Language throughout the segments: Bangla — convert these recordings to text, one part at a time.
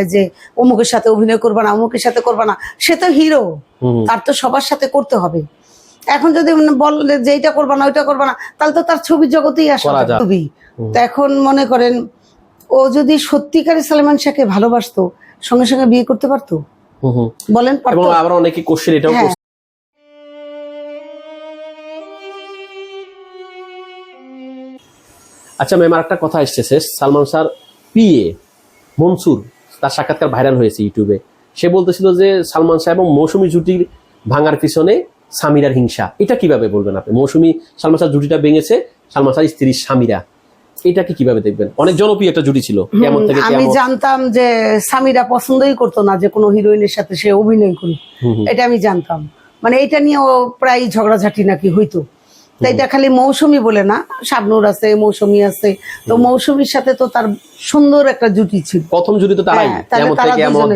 চায় যে অমুকের সাথে অভিনয় করবা না অমুকের সাথে করবা না সে তো হিরো তার তো সবার সাথে করতে হবে। এখন যদি বললে যে এইটা করবা না ওইটা করবা না তাহলে তো তার ছবির জগতেই আসা ছবি। তো এখন মনে করেন ও যদি সত্যিকারে সালমান শাহকে ভালোবাসতো সঙ্গে সঙ্গে বিয়ে করতে পারতো। বলেন পারতো। আবার অনেকে কোশ্চেন এটাও হ্যাঁ। আচ্ছা ম্যাম আর একটা কথা এসেছে সালমান স্যার পিএ মনসুর। তার সাক্ষাৎকার ভাইরাল হয়েছে ইউটিউবে। সে বলতেছিল যে সালমান শাহ এবং মৌসুমী জুটির ভাঙার পিছনে সামিরার হিংসা। এটা কীভাবে বলবেন আপনি? মৌসুমী সালমান শাহ জুটিটা ভেঙেছে সালমান শাহ স্ত্রী সামিরা এটাকে কীভাবে দেখবেন? অনেক জনপ্রিয় একটা জুটি ছিল কেমন থেকে আমি জানতাম যে স্বামীরা পছন্দই করতো না যে কোনো হিরোইনের সাথে সে অভিনয় হুম। এটা আমি জানতাম। মানে এটা নিয়ে ও প্রায় ঝগড়াঝাটি নাকি হইতো। তো এটা খালি মৌসুমি বলে না শাবনুর আছে মৌসুমি আছে। তো মৌসুমীর সাথে তো তার সুন্দর একটা জুটি ছিল। প্রথম জুটি তো তারাই হ্যাঁ,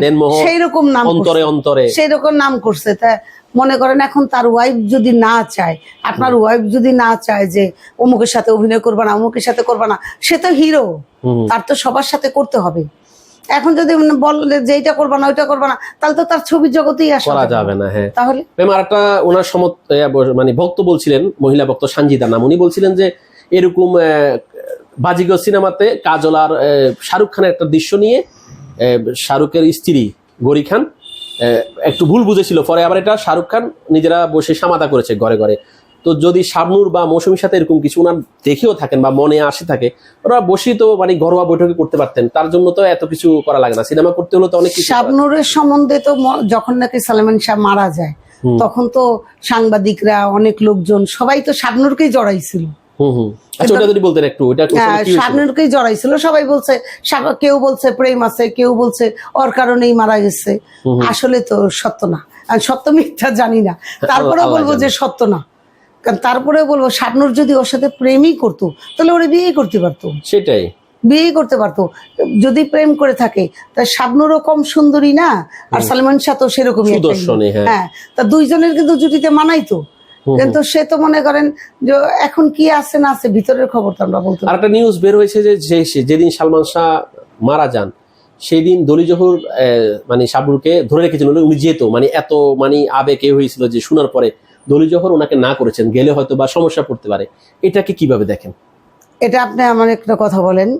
দেনমোহ সেইরকম নাম অন্তরে। অন্তরে। সেইরকম নাম করছে। তা মনে করেন এখন তার ওয়াইফ যদি না চায় আপনার ওয়াইফ যদি না চায় যে অমুকের সাথে অভিনয় করবা না অমুকের সাথে করবা না সে তো হিরো। তার তো সবার সাথে করতে হবে। এখন যদি বললে যে এইটা করবা না ওইটা করবা না তাহলে তো তার ছবির জগতেই আসা করা যাবে না হ্যাঁ। তাহলে? ম্যাম আর একটা ওনার সমত মানে ভক্ত বলছিলেন মহিলা ভক্ত সানজিদা নাম উনি বলছিলেন যে এরকম বাজিগর সিনেমাতে কাজল আর শাহরুখ খানের একটা দৃশ্য নিয়ে শাহরুখের স্ত্রী গরি খান একটু ভুল বুঝেছিল পরে আবার এটা শাহরুখ খান নিজেরা বসে সামাদা করেছে ঘরে ঘরে। তো যদি শাবনুর বা মৌসুমীর সাথে এরকম কিছু ওনার দেখেও থাকেন বা মনে আসে থাকে ওরা বসেই তো মানে ঘরোয়া বৈঠকে করতে পারতেন। তার জন্য তো এত কিছু করা লাগে না। সিনেমা করতে হলে তো অনেক শাবনুরের সম্বন্ধে তো যখন নাকি সালমান শাহ মারা যায় তখন তো সাংবাদিকরা অনেক লোকজন সবাই তো শাবনুরকেই জড়াইছিল। আচ্ছা হ্যাঁ, শাবনুরকেই জড়াইছিল। সবাই বলছে কেউ বলছে প্রেম আছে কেউ বলছে ওর কারণেই মারা গেছে। আসলে তো সত্য না। সত্য মিথ্যা জানি না। তারপরে বলব যে সত্য না। কারণ তারপরে বলব শাবনুর যদি ওর সাথে প্রেমই করতো তাহলে ওরে বিয়ে করতে পারতো। সেটাই। বিয়ে করতে পারতো। যদি প্রেম করে থাকে তা শাবনুরও কম সুন্দরী না আর সালমান শাহ তো সেরকমই। হ্যাঁ। হ্যাঁ তা দুইজনের কিন্তু জুটিতে মানাইতো। কিন্তু সে তো মনে করেন যে এখন কি আছে না আছে ভিতরের খবর তো আমরা বলতে আর একটা নিউজ বের হয়েছে যে যেদিন সালমান শাহ মারা যান সেই দিন দলি জহুর আহ, মানে শাবনুরকে ধরে রেখেছিল উনি যেত মানে এত মানে আবেগ এ হয়েছিল যে শোনার পরে দলি জহর ওনাকে না করেছেন গেলে হয়তো বা সমস্যা পড়তে পারে। এটাকে কীভাবে দেখেন? এটা আপনি আমার একটা কথা বলেন।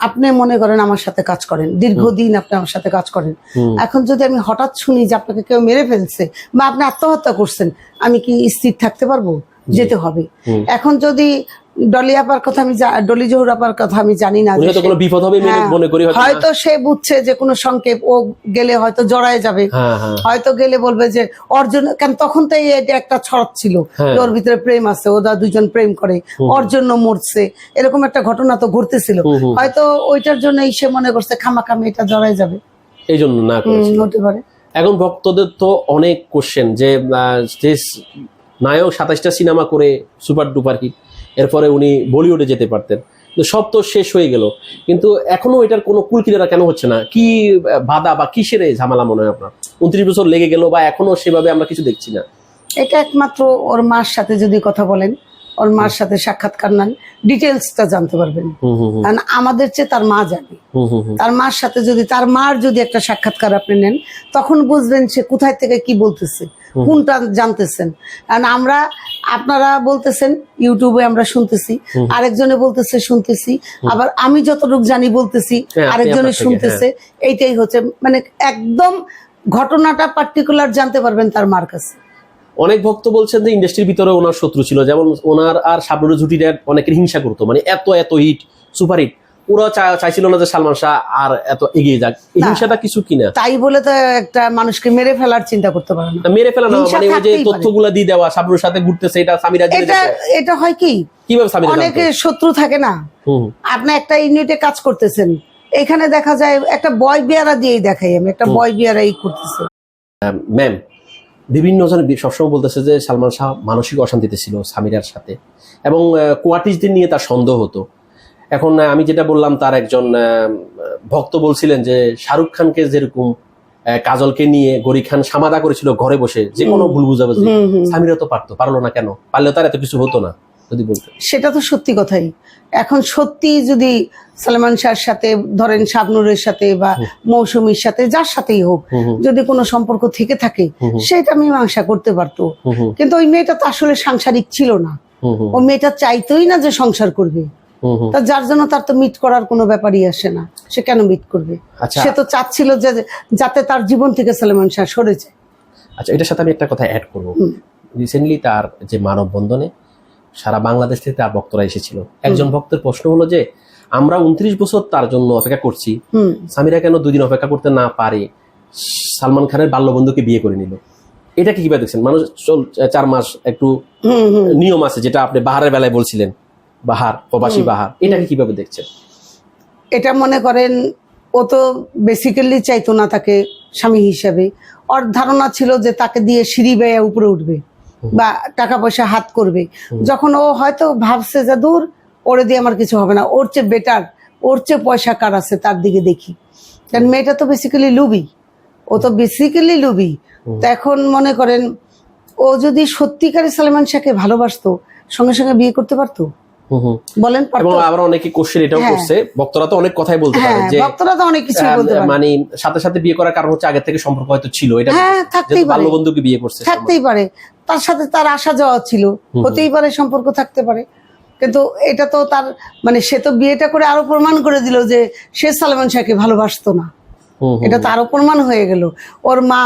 আপনি মনে করেন আমার সাথে কাজ করেন। দীর্ঘদিন আপনি আমার সাথে কাজ করেন। এখন যদি আমি হঠাৎ শুনি যে আপনাকে কেউ মেরে ফেলছে বা আপনি আত্মহত্যা করছেন আমি কি স্থির থাকতে পারব? যেতে হবে। এখন যদি ডলি আপার কথা আমি ডলি জহুর আপার কথা আমি জানি না কোনো বিপদ হবে হ্যাঁ, মনে করি হয়তো সে বুঝছে যে কোনো সংক্ষেপ ও গেলে হয়তো জড়ায় যাবে। হ্যাঁ হ্যাঁ। হয়তো গেলে বলবে যে অর্জুন কেন তখন তো এটা একটা ছড়াত ছিল। ওর ভিতরে প্রেম আছে ওরা দুজন প্রেম করে ওর মরছে এরকম একটা ঘটনা তো ঘটতেছিল। হয়তো ওইটার জন্যই সে মনে করছে খামাখামি এটা জড়ায় যাবে। এই জন্য না হতে পারে। এখন ভক্তদের তো অনেক কোশ্চেন যে নায়ক সাতাশটা সিনেমা করে সুপার ডুপার হিট এরপরে উনি বলিউডে যেতে পারতেন। সব তো শেষ হয়ে গেল। কিন্তু এখনও এটার কোনো কুলকিনারা কেন হচ্ছে না? কি বাধা বা কিসের ঝামেলা মনে হয় আপনার? উনত্রিশ বছর লেগে গেল বা এখনও সেভাবে আমরা কিছু দেখছি না। এটা একমাত্র ওর মার সাথে যদি কথা বলেন ওর মার সাথে সাক্ষাৎকার নেন ডিটেলসটা জানতে পারবেন। কারণ আমাদের চেয়ে তার মা জানে। তার মার সাথে যদি তার মার যদি একটা সাক্ষাৎকার আপনি নেন তখন বুঝবেন সে কোথায় থেকে কি বলতেছে। কোনটা জানতেছেন? কারণ আমরা আপনারা বলতেছেন ইউটিউবে আমরা শুনতেছি আরেকজনে বলতেছে শুনতেছি আবার আমি যতটুকু জানি বলতেছি হ্যাঁ, আরেকজনে শুনতেছে এইটাই হচ্ছে মানে একদম ঘটনাটা পার্টিকুলার জানতে পারবেন তার মার কাছে। অনেক ভক্ত বলছেন যে ইন্ডাস্ট্রির ভিতরে ওনার শত্রু ছিল যেমন ওনার আর সাবনুরের জুটির অনেকের হিংসা করতো মানে এত এত হিট সুপার হিট ওরা চাইছিল না যে সালমান শাহ আর এত এগিয়ে যাক। এই হিংসাটা কিছু কিনা তাই বলে তো একটা মানুষকে মেরে ফেলার চিন্তা করতে পারে না। মেরে ফেলা না মানে ওই যে তথ্যগুলা দিয়ে দেওয়া সাবরুর সাথে ঘুরতেছে এটা সামিরা এটা এটা হয় কি? কীভাবে সামিরা অনেকে শত্রু থাকে না। আপনি একটা ইউনিটে কাজ করতেছেন। এখানে দেখা যায় একটা বয় বিয়ারা দিয়েই দেখাই আমি একটা বয় বিয়ারাই করতেছে। ম্যাম বিভিন্ন জন সবসময় বলতেছে যে সালমান শাহ মানসিক অশান্তিতে ছিল সামিরার সাথে। এবং কোয়ার্টিসদের নিয়ে তার সন্দেহ হতো। এখন আমি যেটা বললাম তার একজন ভক্ত বলছিলেন যে শাহরুখ খানকে যেরকম কাজলকে নিয়ে গরি খান সামাদা করেছিল ঘরে বসে যে কোনো ভুল বুঝাবুঝি। সামিরা তো পারতো পারল না কেন? পারলে তার এত কিছু হতো না যদি সেটা তো সত্যি কথাই। এখন সত্যি যদি সালমান শাহর সাথে ধরেন শাবনুরের সাথে বা মৌসুমীর সাথে যার সাথেই হোক যদি কোনো সম্পর্ক থেকে থাকে। সেটা মীমাংসা করতে পারতো। কিন্তু ওই মেয়েটা তো আসলে সাংসারিক ছিল না। ও মেয়েটা চাইতোই না যে সংসার করবে। তা যার জন্য তার তো মিট করার কোনো ব্যাপারই আসে না। সে কেন মিট করবে? আচ্ছা। সে তো চাচ্ছিল যে যাতে তার জীবন থেকে সালমান শাহ সরে যায়। আচ্ছা এটার সাথে আমি একটা কথা অ্যাড করব। রিসেন্টলি তার যে মানববন্ধনে সারা বাংলাদেশ থেকে তার ভক্তরা এসেছিল। একজন ভক্তের প্রশ্ন হলো যে আমরা উনত্রিশ বছর তার জন্য অপেক্ষা করছি। সামিরা কেন দুদিন অপেক্ষা করতে না পারে? সালমান খানের বাল্যবন্ধুকে বিয়ে করে নিল। এটা কি কীভাবে দেখছেন? মানুষ চল চার মাস একটু নিয়ম আছে যেটা আপনি বাহারের বেলায় বলছিলেন। বাহার প্রবাসী বাহার এটাকে কীভাবে দেখছেন? এটা মনে করেন ও তো বেসিক্যালি চাইতো না তাকে স্বামী হিসাবে। ওর ধারণা ছিল যে তাকে দিয়ে সিঁড়ি বেয়ে উপরে উঠবে বা টাকা পয়সা হাত করবে। যখন ও হয়তো ভাবছে যে দূর ওরে দিয়ে আমার কিছু হবে না। ওর চেয়ে বেটার ওর চেয়ে পয়সা কার আছে তার দিকে দেখি। কারণ মেয়েটা তো বেসিক্যালি লুবি। ও তো বেসিক্যালি লুবি। তো এখন মনে করেন ও যদি সত্যিকারে সালমান শাহকে ভালোবাসতো সঙ্গে সঙ্গে বিয়ে করতে পারতো। বলেন এবং আবার অনেকে কোশ্চেন এটাও হ্যাঁ। করছে ভক্তরা তো অনেক কথাই বলতে হ্যাঁ পারে যে ভক্তরা তো অনেক কিছু বলতে পারে মানে সাথে সাথে বিয়ে করার কারণ হচ্ছে আগে থেকে সম্পর্ক হয়তো ছিল এটা হ্যাঁ থাকতেই পারে। বাল্যবন্ধুকে বিয়ে করছে থাকতেই পারে। তার সাথে তার আসা যাওয়া ছিল হতেই পারে সম্পর্ক থাকতে পারে। কিন্তু এটা তো তার মানে সে তো বিয়েটা করে আরও প্রমাণ করে দিল যে সে সালমান শাহকে ভালোবাসতো না। এটা তো আরও প্রমাণ হয়ে গেল। ওর মা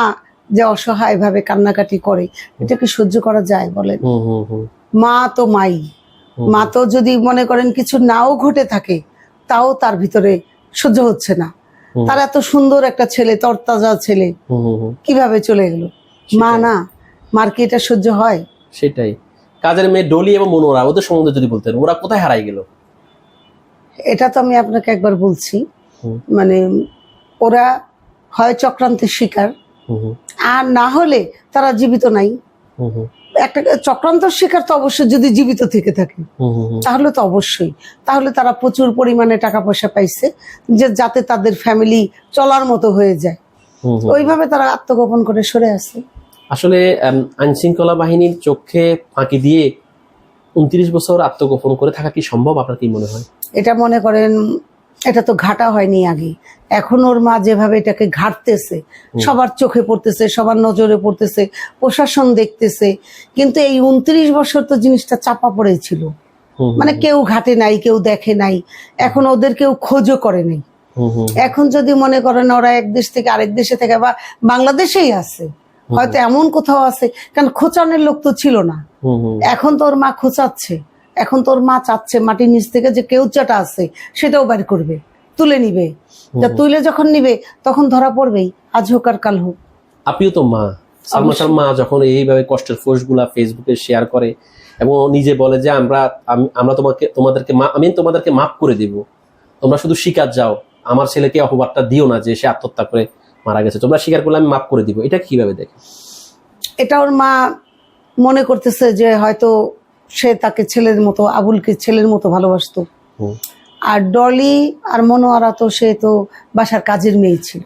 যে অসহায় ভাবে কান্নাকাটি করে এটা কি সহ্য করা যায় বলেন? মা তো মাই। মা তো যদি মনে করেন কিছু নাও ঘটে থাকে তাও তার ভিতরে সহ্য হচ্ছে না। তার এত সুন্দর একটা ছেলে তরতাজা ছেলে। কীভাবে চলে গেল মা না মার কি এটা সহ্য হয়? সেটাই। কাজের মেয়ে ডলি এবং মনোরা ওদের সম্বন্ধে যদি বলতেন ওরা কোথায় হারাই গেল? এটা তো আমি আপনাকে একবার বলছি। মানে ওরা হয় চক্রান্তের শিকার। আর না হলে তারা জীবিত নাই। একটা চক্রান্তর শিকার তো অবশ্যই যদি জীবিত থেকে থাকে। তাহলে তো অবশ্যই। তাহলে তারা প্রচুর পরিমাণে টাকা পয়সা পাইছে যে যাতে তাদের ফ্যামিলি চলার মতো হয়ে যায়। ওইভাবে তারা আত্মগোপন করে সরে আসে আসলে আইন শৃঙ্খলা বাহিনীর চোখে ফাঁকি দিয়ে উনত্রিশ বছর আত্মগোপন করে থাকা কি সম্ভব? আপনার কি মনে হয়? এটা মনে করেন এটা তো ঘাটা হয়নি আগে। এখন ওর মা যেভাবে এটাকে ঘাটতেছে সবার চোখে পড়তেছে সবার নজরে পড়তেছে প্রশাসন দেখতেছে কিন্তু এই উনত্রিশ বছর তো জিনিসটা চাপা পড়েছিল মানে কেউ ঘাটে নাই কেউ দেখে নাই এখন ওদের কেউ খোঁজও করে নাই। এখন যদি মনে করেন ওরা এক দেশ থেকে আরেক দেশে থেকে বা বাংলাদেশেই আছে হয়তো এমন কোথাও আছে কারণ খোঁচানোর লোক তো ছিল না। এখন তো ওর মা খোঁচাচ্ছে। এখন তোর মা চাচ্ছে মাটির নিচ থেকে যে কেউ চাটা আছে সেটাও বের করবে তুলে নিবে। তা তুলে যখন নিবে তখন ধরা পড়বেই আজ হোক আর কাল হোক। আপনিও তো মা। সালমা শাহর মা যখন এইভাবে কষ্টের পোস্টগুলা ফেসবুকে শেয়ার করে এবং নিজে বলে যে আমরা আমরা তোমাকে তোমাদেরকে মা- আমি তোমাদেরকে মাফ করে দিব। তোমরা শুধু স্বীকার যাও। আমার ছেলেকে অপবাদটা দিও না যে সে আত্মহত্যা করে মারা গেছে। তোমরা স্বীকার করলে আমি মাফ করে দিব। এটা কীভাবে দেখে? এটা ওর মা মনে করতেছে যে হয়তো সে তাকে ছেলের মতো আবুলকে ছেলের মতো ভালোবাসতো। আর ডলি আর মনোয়ারা তো সে তো বাসার কাজের মেয়ে ছিল।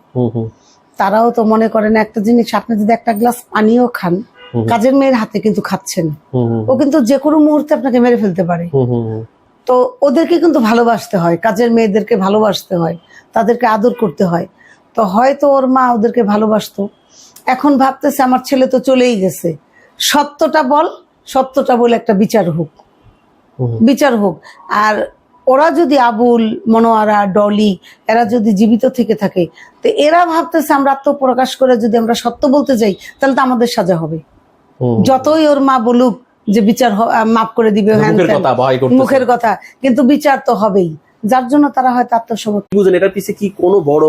তারাও তো মনে করেন একটা জিনিস আপনি যদি একটা গ্লাস পানিও খান কাজের মেয়ের হাতে কিন্তু খাচ্ছেন ও কিন্তু যে কোনো মুহূর্তে আপনাকে মেরে ফেলতে পারে। তো ওদেরকে কিন্তু ভালোবাসতে হয় কাজের মেয়েদেরকে ভালোবাসতে হয় তাদেরকে আদর করতে হয়। তো হয়তো ওর মা ওদেরকে ভালোবাসতো। এখন ভাবতেছে আমার ছেলে তো চলেই গেছে। সত্যটা বল সত্যটা বলে একটা বিচার হোক। বিচার হোক। আর ওরা যদি আবুল মনোয়ারা ডলি এরা যদি জীবিত থেকে থাকে তো এরা ভাবতেছে আমরা আত্মপ্রকাশ করে যদি আমরা সত্য বলতে যাই তাহলে তো আমাদের সাজা হবে। যতই ওর মা বলুক যে বিচার মাফ করে দিবে মুখের কথা মুখের কথা। কিন্তু বিচার তো হবেই। যার জন্য তারা হয়তো আত্মসমর্পণ কি বুঝেন এটার পিছে কি কোনো বড়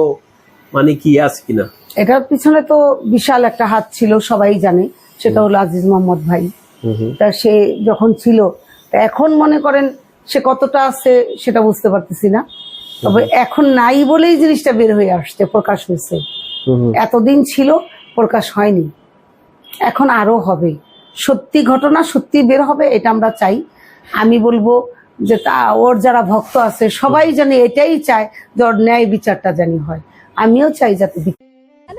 মানে কি আছে কিনা? এটার পিছনে তো বিশাল একটা হাত ছিল সবাই জানে। সেটা হলো আজিজ মোহাম্মদ ভাই। তা সে যখন ছিল তা এখন মনে করেন সে কতটা আছে সেটা বুঝতে পারতেছি না। তবে এখন নাই বলেই জিনিসটা বের হয়ে আসছে প্রকাশ হয়েছে। এতদিন ছিল প্রকাশ হয়নি। এখন আরও হবে। সত্যি ঘটনা সত্যি বের হবে এটা আমরা চাই। আমি বলব যে তা ওর যারা ভক্ত আছে সবাই জানি এটাই চায় যে ওর ন্যায় বিচারটা জানি হয়। আমিও চাই যাতে